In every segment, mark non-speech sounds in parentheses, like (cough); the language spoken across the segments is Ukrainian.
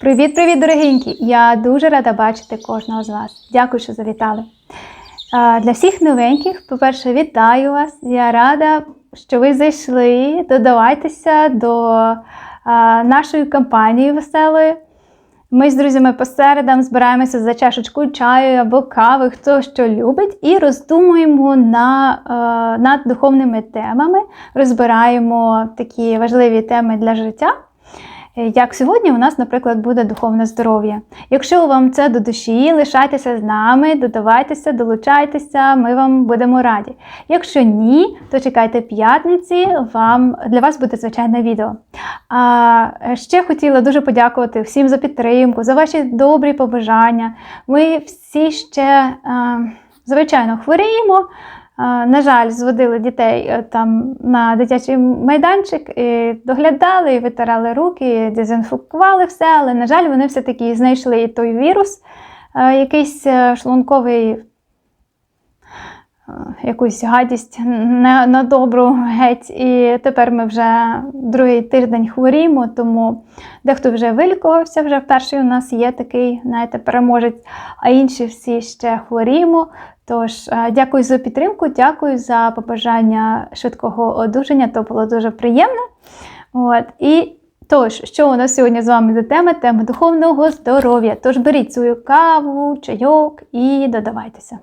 Привіт-привіт, дорогенькі! Я дуже рада бачити кожного з вас. Дякую, що завітали. Для всіх новеньких, по-перше, вітаю вас. Я рада, що ви зайшли. Додавайтеся до нашої кампанії веселої. Ми з друзями по середам збираємося за чашечкою чаю або кави, хто що любить, і роздумуємо на, над духовними темами, розбираємо такі важливі теми для життя. Е, Як сьогодні у нас, наприклад, буде духовне здоров'я. Якщо вам це до душі, лишайтеся з нами, додавайтеся, долучайтеся, ми вам будемо раді. Якщо ні, то чекайте п'ятниці, вам для вас буде звичайне відео. А ще хотіла дуже подякувати всім за підтримку, за ваші добрі побажання. Ми всі ще, а, звичайно, хворіємо. А, На жаль, зводили дітей е, там на дитячий майданчик, і доглядали, і витирали руки, і дезінфікували все, але, на жаль, вони все-таки знайшли і той вірус, е, якийсь е, шлунковий, е, якусь гадість на, добру геть. І тепер ми вже другий тиждень хворіємо, тому дехто вже вилікувався, вже перший у нас є такий, знаєте, переможець, а інші всі ще хворіємо. Тож, е, дякую за підтримку, дякую за побажання швидкого одужання. То було дуже приємно. От. І тож, що у нас сьогодні з вами за тема? Тема духовного здоров'я. Тож беріть свою каву, чайок і додавайтеся.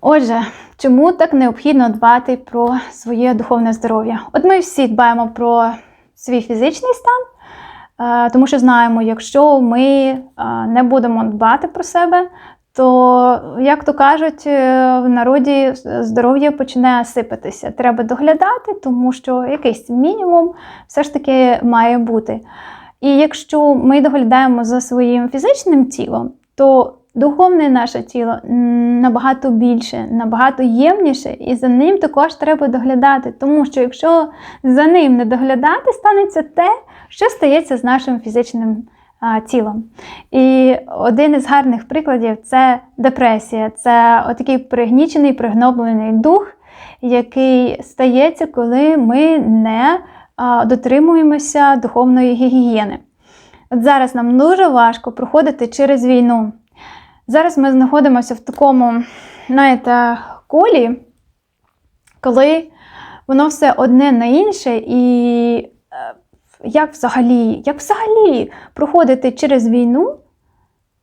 Отже, чому так необхідно дбати про своє духовне здоров'я? От ми всі дбаємо про свій фізичний стан, е, тому що знаємо, якщо ми е, не будемо дбати про себе, то, як то кажуть, е, в народі здоров'я почне сипатися. Треба доглядати, тому що якийсь мінімум все ж таки має бути. І якщо ми доглядаємо за своїм фізичним тілом, то духовне наше тіло набагато більше, набагато ємніше, і за ним також треба доглядати. Тому що якщо за ним не доглядати, станеться те, що стається з нашим фізичним а, тілом. І один із гарних прикладів це депресія, це отакий пригнічений, пригноблений дух, який стається, коли ми не дотримуємося духовної гігієни. От зараз нам дуже важко проходити через війну. Зараз ми знаходимося в такому, знаєте, колі, коли воно все одне на інше, і як взагалі, як взагалі проходити через війну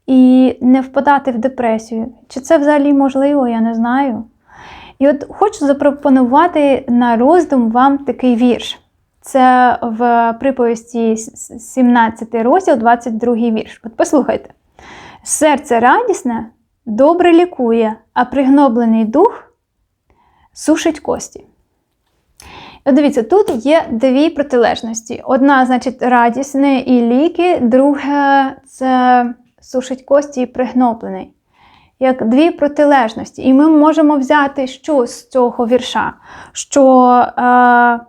і не впадати в депресію? Чи це взагалі можливо, я не знаю. І от хочу запропонувати на роздум вам такий вірш. Це в приповісті 17 розділ, 22 вірш. От послухайте. Серце радісне добре лікує, а пригноблений дух сушить кості. Дивіться, тут є дві протилежності. Одна, значить, радісне і ліки, друге це сушить кості і пригноблений. Як дві протилежності. І ми можемо взяти що з цього вірша? Що е,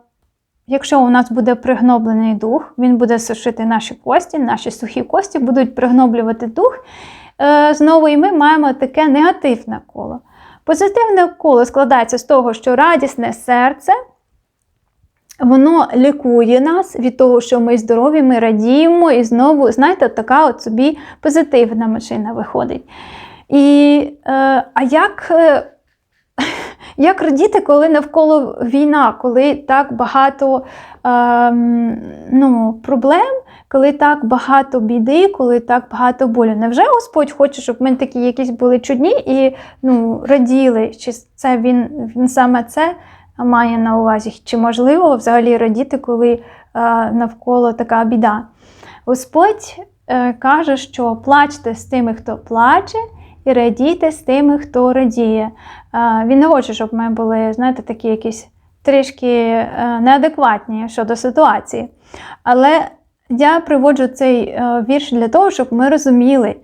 якщо у нас буде пригноблений дух, він буде сушити наші кості, наші сухі кості будуть пригноблювати дух. Е, знову і ми маємо таке негативне коло. Позитивне коло складається з того, що радісне серце. Воно лікує нас від того, що ми здорові, ми радіємо, і знову, знаєте, така от собі позитивна машина виходить. І, е, А як е, (laughs) як радіти, коли навколо війна, коли так багато е, ну, проблем, коли так багато біди, коли так багато болю? Невже Господь хоче, щоб ми такі якісь були чудні і ну, раділи? Чи це він, він саме це? Має на увазі, чи можливо взагалі радіти, коли е, навколо така біда. Господь е, каже, що плачте з тими, хто плаче, і радійте з тими, хто радіє. Е, він не хоче, щоб ми були, знаєте, такі якісь трішки неадекватні щодо ситуації. Але я приводжу цей вірш для того, щоб ми розуміли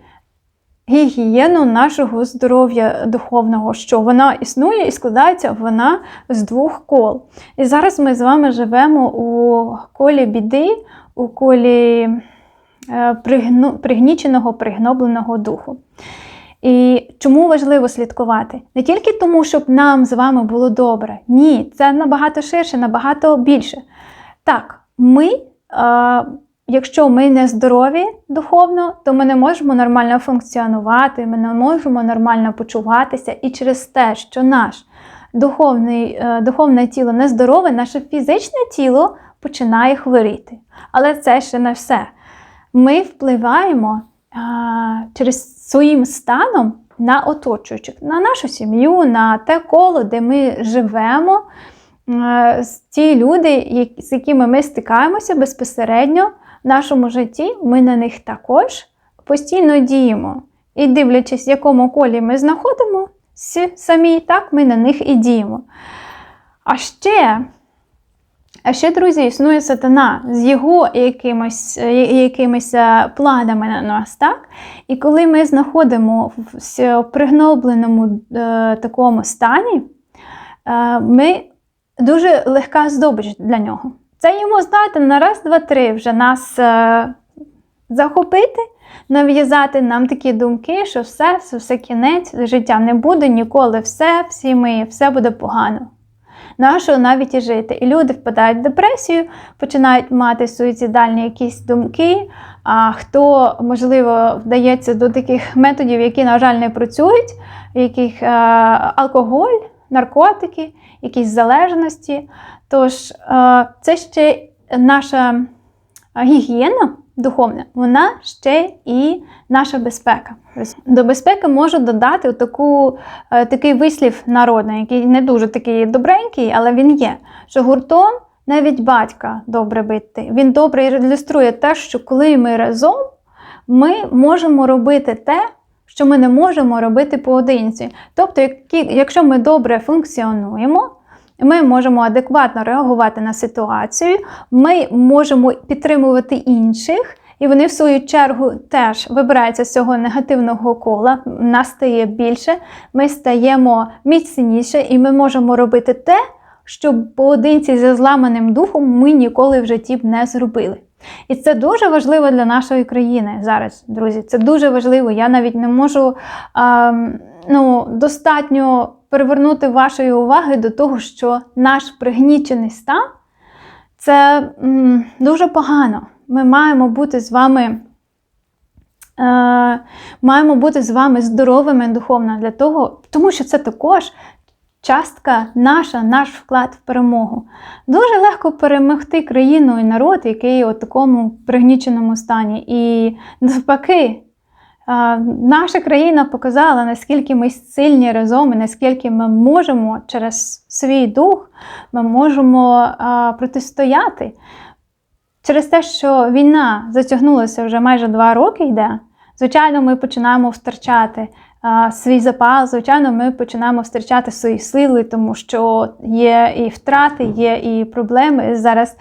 гігієну нашого здоров'я духовного, що вона існує і складається вона з двох кол. І зараз ми з вами живемо у колі біди, у колі е, пригніченого, пригнобленого духу. І чому важливо слідкувати? Не тільки тому, щоб нам з вами було добре. Ні, це набагато ширше, набагато більше. Так, ми. Е, якщо ми не здорові духовно, то ми не можемо нормально функціонувати, ми не можемо нормально почуватися. І через те, що наш духовний, е, духовне тіло нездорове, наше фізичне тіло починає хворіти. Але це ще не все. Ми впливаємо а, через своїм станом на оточуючих, на нашу сім'ю, на те коло, де ми живемо. Е, Ті люди, з якими ми стикаємося безпосередньо нашому житті, ми на них також постійно діємо. І дивлячись, в якому колі ми знаходимося самі, так ми на них і діємо. А ще, а ще, друзі, існує сатана з його якимось, якимись е, планами на нас, так? І коли ми знаходимо в пригнобленому е, такому стані, е, ми дуже легка здобич для нього. Це йому, знаєте, на раз, два, три вже нас е, захопити, нав'язати нам такі думки, що все, все, все кінець, життя не буде ніколи, все, всі ми, все буде погано. Нашого навіть і жити. І люди впадають в депресію, починають мати суїцидальні якісь думки. А хто, можливо, вдається до таких методів, які, на жаль, не працюють, яких е, алкоголь, наркотики, якісь залежності. Тож е, це ще наша гігієна духовна, вона ще і наша безпека. До безпеки можу додати таку, е, такий вислів народний, який не дуже такий добренький, але він є. Що гуртом навіть батька добре бити. Він добре ілюструє те, що коли ми разом, ми можемо робити те, що ми не можемо робити поодинці. Тобто, якщо ми добре функціонуємо, ми можемо адекватно реагувати на ситуацію, ми можемо підтримувати інших, і вони, в свою чергу, теж вибираються з цього негативного кола. Нас стає більше, ми стаємо міцніше, і ми можемо робити те, що поодинці зі зламаним духом ми ніколи в житті б не зробили. І це дуже важливо для нашої країни зараз, друзі. Це дуже важливо. Я навіть не можу а, ну, достатньо привернути вашої уваги до того, що наш пригнічений стан це м, дуже погано. Ми маємо бути з вами. Е, маємо бути з вами здоровими духовно для того, тому що це також частка наша, наш вклад в перемогу. Дуже легко перемогти країну і народ, який у такому пригніченому стані. І навпаки, наша країна показала, наскільки ми сильні разом, і наскільки ми можемо через свій дух ми можемо протистояти. Через те, що війна затягнулася вже майже два роки йде, звичайно, ми починаємо втрачати свій запал, звичайно, ми починаємо втрачати свої сили, тому що є і втрати, є і проблеми. Зараз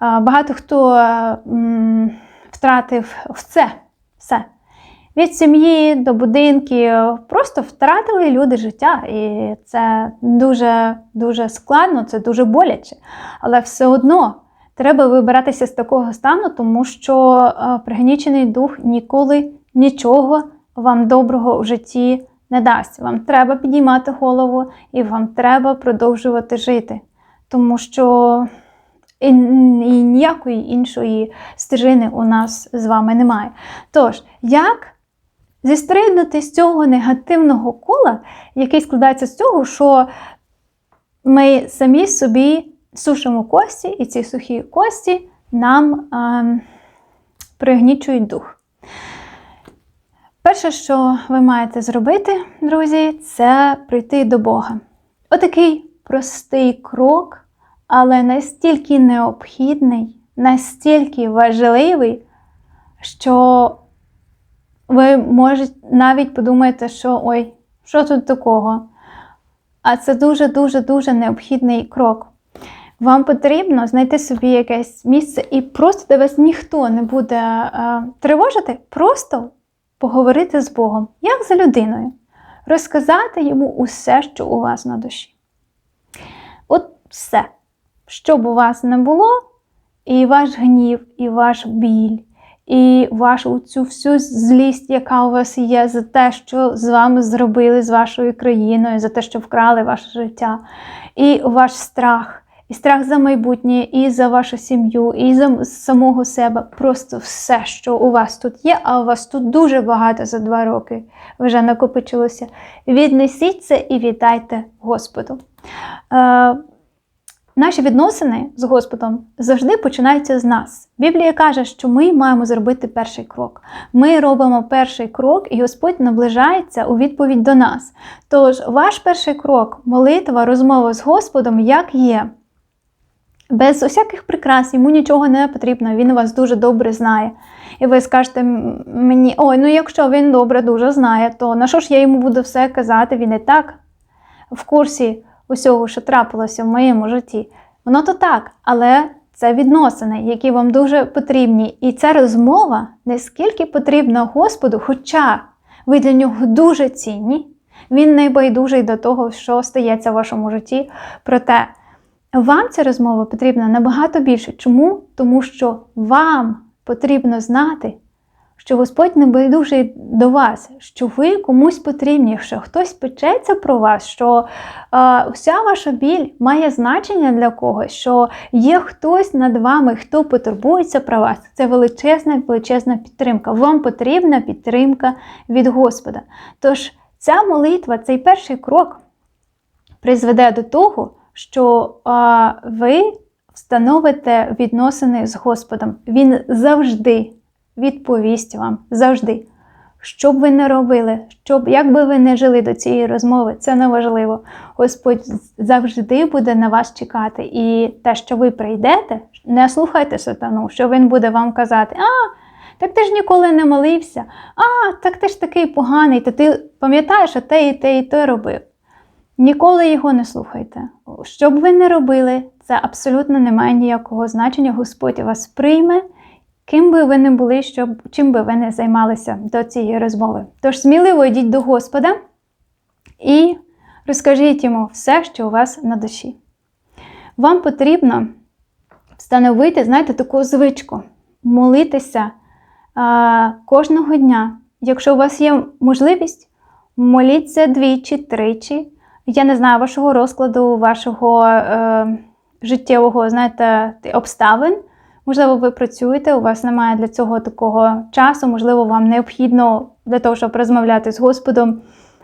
багато хто втратив все. все. Від сім'ї до будинків просто втратили люди життя, і це дуже дуже складно, це дуже боляче. Але все одно треба вибиратися з такого стану, тому що пригнічений дух ніколи нічого вам доброго в житті не дасть. Вам треба підіймати голову і вам треба продовжувати жити, тому що і, і ніякої іншої стежини у нас з вами немає. Тож, як зістрибнути з цього негативного кола, який складається з цього, що ми самі собі сушимо кості, і ці сухі кості нам ем, пригнічують дух. Перше, що ви маєте зробити, друзі, це прийти до Бога. Отакий простий крок, але настільки необхідний, настільки важливий, що ви можете навіть подумаєте, що ой, що тут такого? А це дуже-дуже дуже необхідний крок. Вам потрібно знайти собі якесь місце і просто де вас ніхто не буде е, тривожити, просто поговорити з Богом, як за людиною, розказати йому усе, що у вас на душі. От все, що б у вас не було, і ваш гнів, і ваш біль, і вашу цю всю злість, яка у вас є, за те, що з вами зробили з вашою країною, за те, що вкрали ваше життя, і ваш страх, і страх за майбутнє, і за вашу сім'ю, і за самого себе. Просто все, що у вас тут є, а у вас тут дуже багато за два роки вже накопичилося. Віднесіть це і віддайте Господу. Е, Наші відносини з Господом завжди починаються з нас. Біблія каже, що ми маємо зробити перший крок. Ми робимо перший крок, і Господь наближається у відповідь до нас. Тож, ваш перший крок молитва, розмова з Господом, як є. Без усяких прикрас, йому нічого не потрібно, він вас дуже добре знає. І ви скажете мені, ой, ну якщо він добре дуже знає, то на що ж я йому буду все казати? Він і так в курсі усього, що трапилося в моєму житті. Воно то так, але це відносини, які вам дуже потрібні. І ця розмова не скільки потрібна Господу, хоча ви для нього дуже цінні, він не байдужий до того, що стається в вашому житті. Проте вам ця розмова потрібна набагато більше. Чому? Тому що вам потрібно знати, що Господь не байдужий до вас, що ви комусь потрібні, що хтось печеться про вас, що е, вся ваша біль має значення для когось, що є хтось над вами, хто потурбується про вас. Це величезна, величезна підтримка. Вам потрібна підтримка від Господа. Тож ця молитва, цей перший крок призведе до того, що е, ви встановите відносини з Господом. Він завжди відповість вам завжди. Що б ви не робили, щоб, як би ви не жили до цієї розмови, це не важливо. Господь завжди буде на вас чекати. І те, що ви прийдете, не слухайте сатану, що він буде вам казати, а, так ти ж ніколи не молився, а, так ти ж такий поганий, то ти пам'ятаєш, що те і те, і те робив. Ніколи його не слухайте. Що б ви не робили, це абсолютно не має ніякого значення. Господь вас прийме. Ким би ви не були, щоб, чим би ви не займалися до цієї розмови. Тож сміливо йдіть до Господа і розкажіть йому все, що у вас на душі. Вам потрібно встановити, знаєте, таку звичку, молитися а, кожного дня. Якщо у вас є можливість, моліться двічі, тричі. Я не знаю вашого розкладу, вашого е, життєвого знаєте, обставин. Можливо, ви працюєте, у вас немає для цього такого часу, можливо, вам необхідно для того, щоб розмовляти з Господом.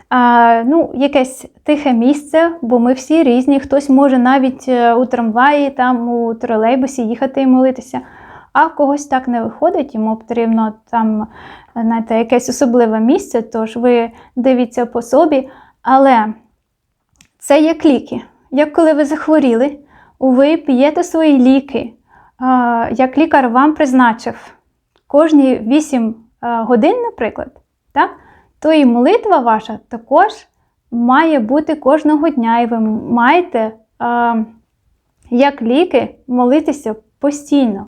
А, ну, Якесь тихе місце, бо ми всі різні. Хтось може навіть е, у трамваї, там у тролейбусі їхати і молитися, а в когось так не виходить, йому потрібно там знаєте, якесь особливе місце, тож ви дивіться по собі. Але це як ліки. Як коли ви захворіли, ви п'єте свої ліки як лікар вам призначив кожні 8 годин, наприклад, так, то і молитва ваша також має бути кожного дня, і ви маєте, як ліки, молитися постійно.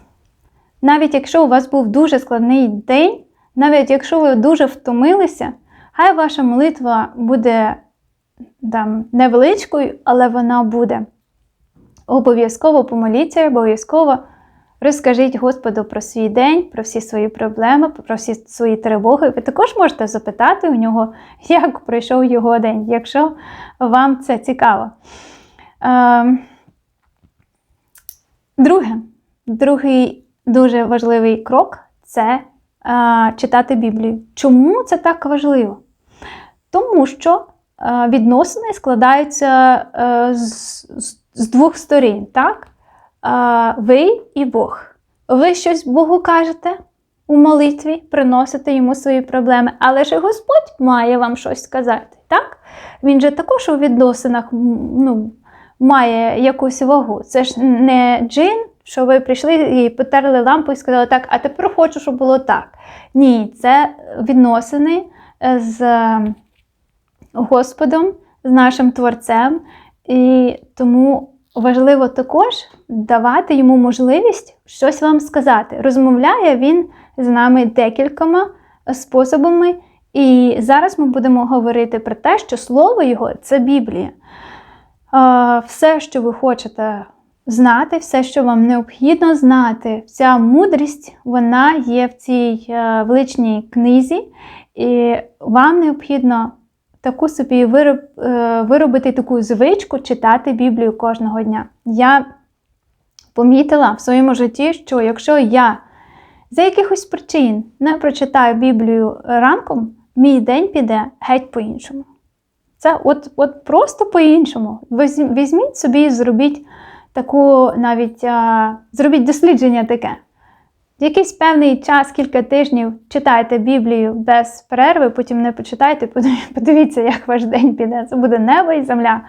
Навіть якщо у вас був дуже складний день, навіть якщо ви дуже втомилися, хай ваша молитва буде там, невеличкою, але вона буде. Обов'язково помоліться, обов'язково Розкажіть Господу про свій день, про всі свої проблеми, про всі свої тривоги. Ви також можете запитати у нього, як пройшов його день, якщо вам це цікаво. Е, друге, другий дуже важливий крок це е, читати Біблію. Чому це так важливо? Тому що відносини складаються е, з, з, двох сторін. так? ви і Бог. Ви щось Богу кажете у молитві, приносите йому свої проблеми, але ж Господь має вам щось сказати. так? Він же також у відносинах ну, має якусь вагу. Це ж не джин, що ви прийшли і потерли лампу і сказали, так, а тепер хочу, щоб було так. Ні, це відносини з Господом, з нашим Творцем. І тому важливо також давати йому можливість щось вам сказати. Розмовляє він з нами декількома способами. І зараз ми будемо говорити про те, що слово його це Біблія. Все, що ви хочете знати, все, що вам необхідно знати, вся мудрість, вона є в цій е, величній книзі, і вам необхідно таку собі вироб, е, виробити таку звичку читати Біблію кожного дня. Я помітила в своєму житті, що якщо я за якихось причин не прочитаю Біблію ранком, мій день піде геть по-іншому. Це от от просто по-іншому. Візьміть собі зробіть таку навіть а, зробіть дослідження таке. Якийсь певний час, кілька тижнів читайте Біблію без перерви, потім не почитайте, (laughs) подивіться, як ваш день піде. Це буде небо і земля.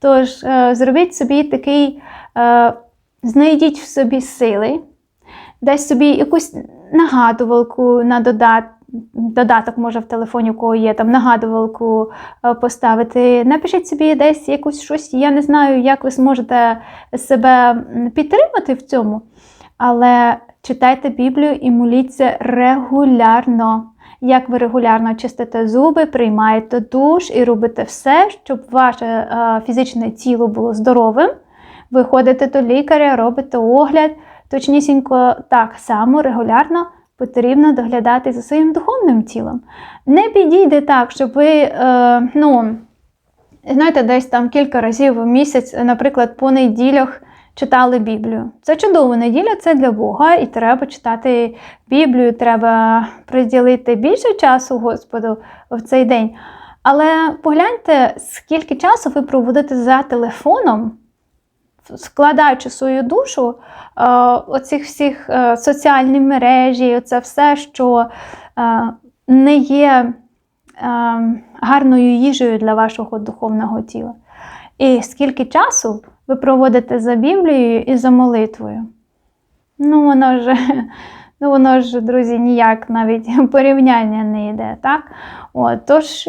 Тож, е, зробіть собі такий, е, знайдіть в собі сили, десь собі якусь нагадувалку на додат, додаток, може, в телефоні, у кого є, там нагадувалку е, поставити. Напишіть собі десь якусь щось. Я не знаю, як ви зможете себе підтримати в цьому, але читайте Біблію і моліться регулярно. Як ви регулярно чистите зуби, приймаєте душ і робите все, щоб ваше е, фізичне тіло було здоровим. Ви ходите до лікаря, робите огляд, точнісінько так само регулярно потрібно доглядати за своїм духовним тілом. Не підійде так, щоб ви, е, ну, знаєте, десь там кілька разів в місяць, наприклад, по неділях читали Біблію. Це чудово неділя, це для Бога, і треба читати Біблію, треба приділити більше часу Господу в цей день. Але погляньте, скільки часу ви проводите за телефоном, складаючи свою душу, е, оцих всіх е, соціальні мережі, це все, що е, не є гарною їжею для вашого духовного тіла. І скільки часу ви проводите за Біблією і за молитвою? Ну, воно ж, (laughs) ну, воно ж, друзі, ніяк навіть (laughs) порівняння не йде. так? От, Тож,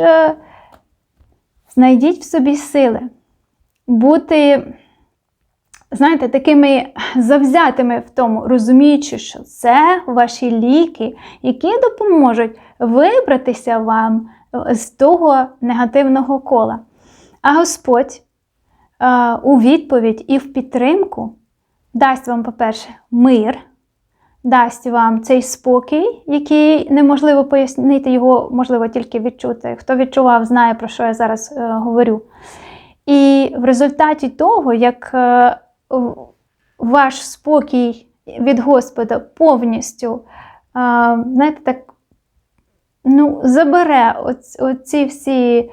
знайдіть в собі сили бути знаєте, такими (laughs) завзятими в тому, розуміючи, що це ваші ліки, які допоможуть вибратися вам е, з того негативного кола. А Господь е, у відповідь і в підтримку дасть вам, по-перше, мир. Дасть вам цей спокій, який неможливо пояснити, його можливо тільки відчути. Хто відчував, знає, про що я зараз е, говорю. І в результаті того, як е, ваш спокій від Господа повністю, знаєте, так, ну, забере оці всі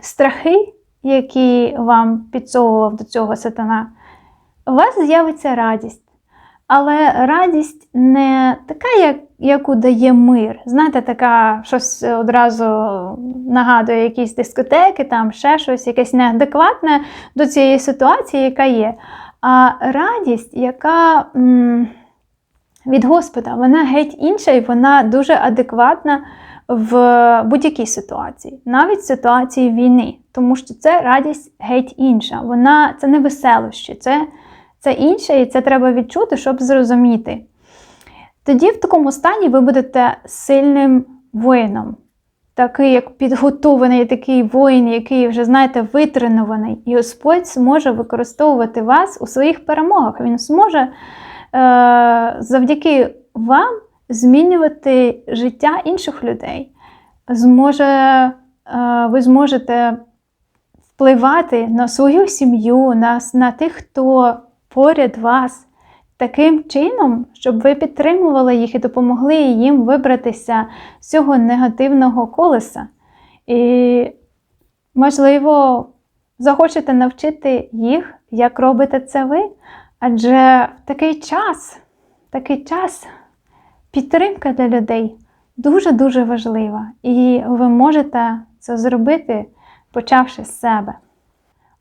страхи, які вам підсовував до цього сатана, у вас з'явиться радість. Але радість не така, як, яку дає мир. Знаєте, така щось одразу нагадує якісь дискотеки, там ще щось, якесь неадекватне до цієї ситуації, яка є. А радість, яка м, від Господа, вона геть інша і вона дуже адекватна в будь-якій ситуації, навіть в ситуації війни. Тому що це радість геть інша. Вона це не веселощі, це це інше, і це треба відчути, щоб зрозуміти. Тоді, в такому стані, ви будете сильним воїном. Такий, як підготований такий воїн, який вже, знаєте, витренований. І Господь зможе використовувати вас у своїх перемогах. Він зможе е, завдяки вам змінювати життя інших людей. Зможе, е, Ви зможете впливати на свою сім'ю, на, на тих, хто поряд вас таким чином, щоб ви підтримували їх і допомогли їм вибратися з цього негативного колеса. І, можливо, захочете навчити їх, як робите це ви. Адже в такий час, такий час підтримка для людей дуже-дуже важлива. І ви можете це зробити, почавши з себе.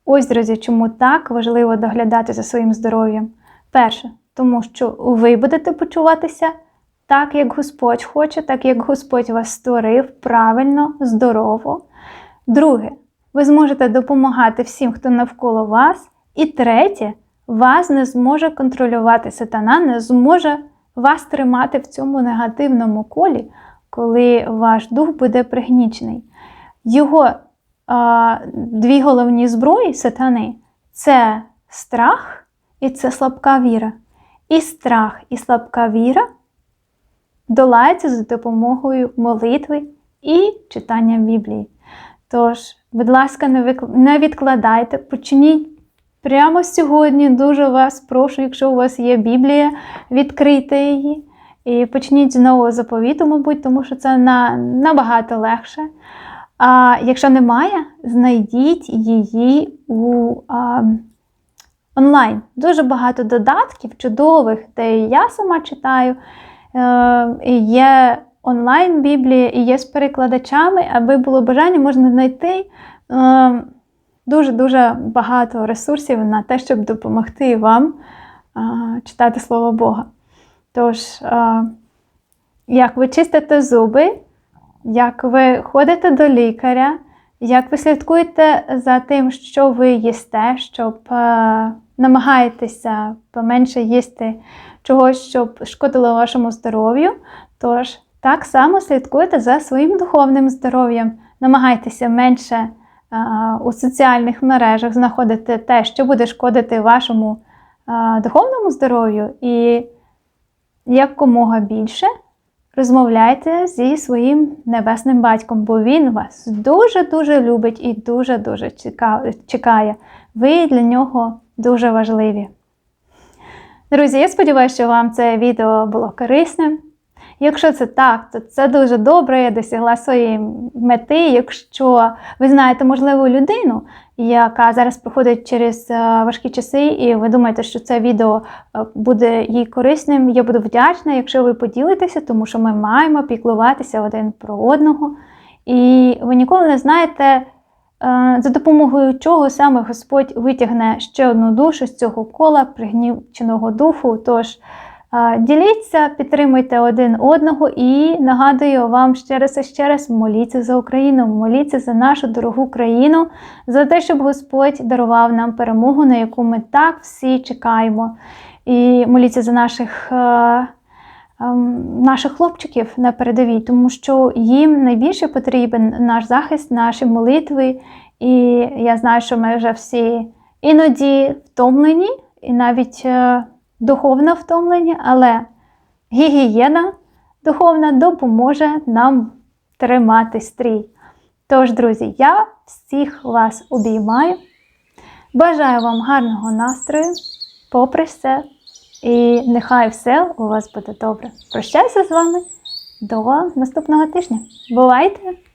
Ось, друзі, чому так важливо доглядати за своїм здоров'ям. Перше, тому що ви будете почуватися так, як Господь хоче, так як Господь вас створив правильно, здорово. Друге, ви зможете допомагати всім, хто навколо вас. І третє, вас не зможе контролювати сатана, не зможе вас тримати в цьому негативному колі, коли ваш дух буде пригнічений. Його дві головні зброї сатани це страх і це слабка віра. І страх, і слабка віра долаються за допомогою молитви і читання Біблії. Тож, будь ласка, не відкладайте, почніть прямо сьогодні дуже вас прошу, якщо у вас є Біблія, відкрийте її і почніть з нового заповіту, мабуть, тому що це на, набагато легше. А якщо немає, знайдіть її у а, онлайн. Дуже багато додатків, чудових, де я сама читаю. Е, і є онлайн Біблія, і є з перекладачами, аби було бажання, можна знайти е, дуже-дуже багато ресурсів на те, щоб допомогти вам е, читати Слово Бога. Тож, е, як ви чистите зуби, як ви ходите до лікаря, як ви слідкуєте за тим, що ви їсте, щоб е, намагаєтеся поменше їсти чогось, щоб шкодило вашому здоров'ю. Тож, так само слідкуйте за своїм духовним здоров'ям, намагайтеся менше е, у соціальних мережах знаходити те, що буде шкодити вашому е, духовному здоров'ю, і якомога більше розмовляйте зі своїм небесним батьком, бо він вас дуже-дуже любить і дуже-дуже чекає. Ви для нього дуже важливі. Друзі, я сподіваюся, що вам це відео було корисним. Якщо це так, то це дуже добре, я досягла своєї мети. Якщо ви знаєте можливу людину, яка зараз проходить через е, важкі часи, і ви думаєте, що це відео е, буде їй корисним, я буду вдячна, якщо ви поділитеся, тому що ми маємо піклуватися один про одного. І ви ніколи не знаєте, е, за допомогою чого саме Господь витягне ще одну душу з цього кола пригнівченого духу. Тож Діліться, підтримуйте один одного і нагадую вам ще раз і ще раз моліться за Україну, моліться за нашу дорогу країну, за те, щоб Господь дарував нам перемогу, на яку ми так всі чекаємо. І моліться за наших е, ем, наших хлопчиків на передовій, тому що їм найбільше потрібен наш захист, наші молитви. І я знаю, що ми вже всі іноді втомлені, і навіть. Е, духовно втомлені, але гігієна духовна допоможе нам тримати стрій. Тож, друзі, я всіх вас обіймаю. Бажаю вам гарного настрою, попри все, і нехай все у вас буде добре. Прощаюся з вами до наступного тижня. Бувайте!